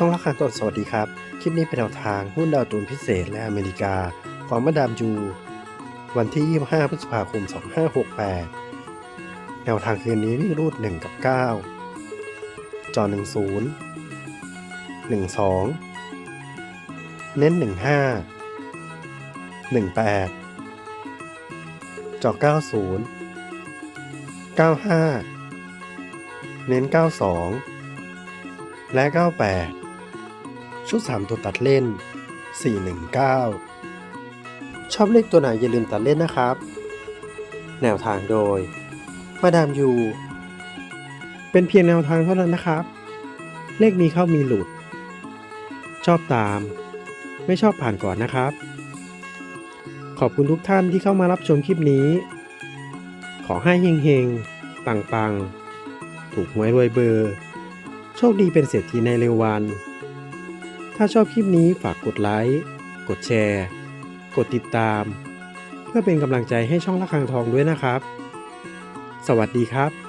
ช่องรักการตนสวัสดีครับ คลิปนี้เป็นแนวทางหุ้นดาวโจนพิเศษและอเมริกา ของมาดามจู วันที่ 25 พฤษภาคม 2568 แนวทางคืนนี้วิ่งรูด 1 กับ 9 จอ 10 12 เน้น 15 18 จอ 90 95 เน้น 92และ98 ชุด 3 ตัวตัดเล่น 419 ชอบเลขตัวไหนอย่าลืมตัดเล่นนะครับ แนวทางโดย มาดามยู เป็นเพียงแนวทางเท่านั้นนะครับ เลขมีเข้ามีหลุด ชอบตาม ไม่ชอบผ่านก่อนนะครับ ขอบคุณทุกท่านที่เข้ามารับชมคลิปนี้ ขอให้เฮงๆ ปังๆ ถูกหวยรวยเบอร์ โชคดีเป็นเศรษฐีในเร็ววัน ถ้าชอบคลิปนี้ฝากกดไลค์ กดแชร์ กดติดตาม เพื่อเป็นกำลังใจให้ช่องละคังทองด้วยนะครับ สวัสดีครับ